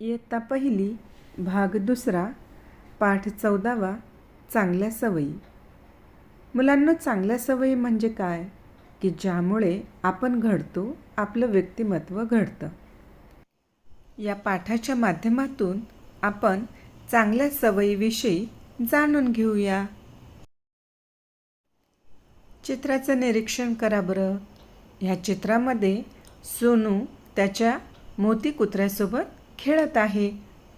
इयत्ता पहिली भाग दुसरा पाठ चौदावा चांगल्या सवयी. मुलांना चांगल्या सवयी म्हणजे काय? की ज्यामुळे आपण घडतो आपलं व्यक्तिमत्व घडतं. या पाठाच्या माध्यमातून आपण चांगल्या सवयीविषयी जाणून घेऊया. चित्राचं निरीक्षण करा बरं. ह्या चित्रामध्ये सोनू त्याच्या मोती कुत्र्यासोबत खेळत आहे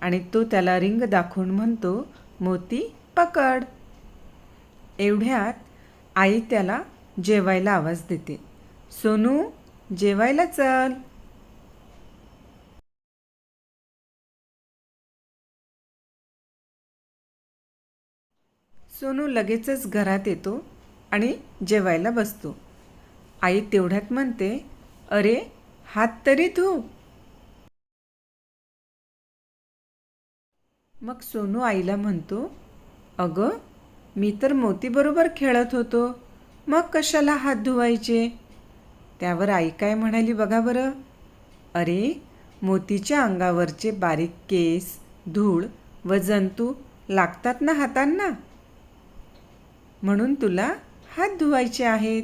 आणि तो त्याला रिंग दाखवून म्हणतो मोती पकड. एवढ्यात आई त्याला जेवायला आवाज देते. सोनू जेवायला चल. सोनू लगेचच घरात येतो आणि जेवायला बसतो. आई तेवढ्यात म्हणते अरे हात तरी धू मग सोनू आईला म्हणतो अगं मी तर मोतीबरोबर खेळत होतो. मग कशाला हात धुवायचे? त्यावर आई काय म्हणाली बघा बरं. अरे मोतीच्या अंगावरचे बारीक केस धूळ व जंतू लागतात ना हातांना? म्हणून तुला हात धुवायचे आहेत.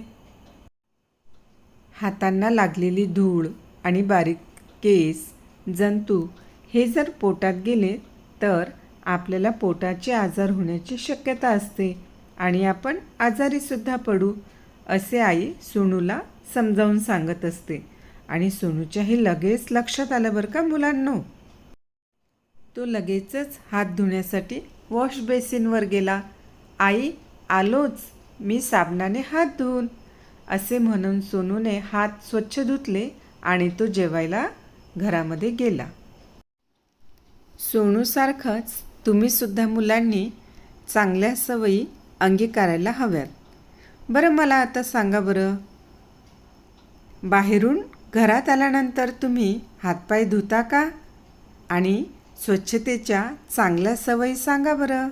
हातांना लागलेली धूळ आणि बारीक केस जंतू हे जर पोटात गेले तर आपल्याला पोटाचे आजार होण्याची शक्यता असते आणि आपण आजारीसुद्धा पडू असे आई सोनूला समजावून सांगत असते. आणि सोनूच्या हे लगेच लक्षात आलं बरं का मुलांनो? तो लगेचच हात धुण्यासाठी वॉश बेसिनवर गेला. आई आलोच मी साबणाने हात धुवून. असे म्हणून सोनूने हात स्वच्छ धुतले आणि तो जेवायला घरामध्ये गेला. सोनूसारखंच तुम्हीसुद्धा मुलांनी चांगल्या सवयी अंगीकारायला हव्यात. बरं मला आता सांगा बरं. बाहेरून घरात आल्यानंतर तुम्ही हातपाय धुता का? आणि स्वच्छतेच्या चांगल्या सवयी सांगा बरं.